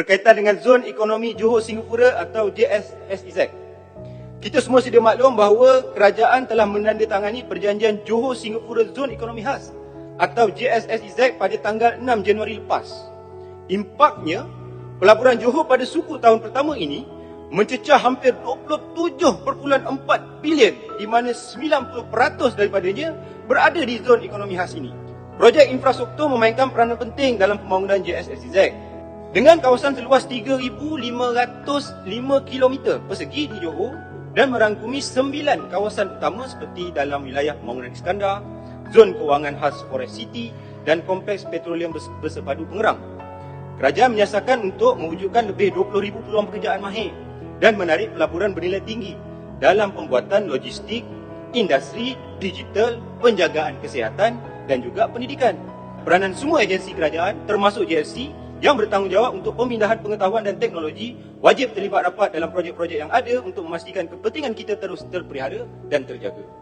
berkaitan dengan Zon Ekonomi Johor Singapura atau JSSEZ. Kita semua sedia maklum bahawa kerajaan telah menandatangani perjanjian Johor Singapura Zon Ekonomi Khas atau JSSEZ pada tanggal 6 Januari lepas. Impaknya, pelaburan Johor pada suku tahun pertama ini mencecah hampir 27.4 bilion di mana 90% daripadanya berada di zon ekonomi khas ini. Projek infrastruktur memainkan peranan penting dalam pembangunan JSSEZ dengan kawasan seluas 3,505 km persegi di Johor dan merangkumi 9 kawasan utama seperti dalam wilayah pembangunan Iskandar, zon kewangan khas Forest City dan kompleks petroleum bersepadu pengerang. Kerajaan menyasarkan untuk mewujudkan lebih 20,000 peluang pekerjaan mahir dan menarik pelaburan bernilai tinggi dalam pembuatan logistik, industri, digital, penjagaan kesihatan dan juga pendidikan. Peranan semua agensi kerajaan termasuk JLC yang bertanggungjawab untuk pemindahan pengetahuan dan teknologi wajib terlibat rapat dalam projek-projek yang ada untuk memastikan kepentingan kita terus terpelihara dan terjaga.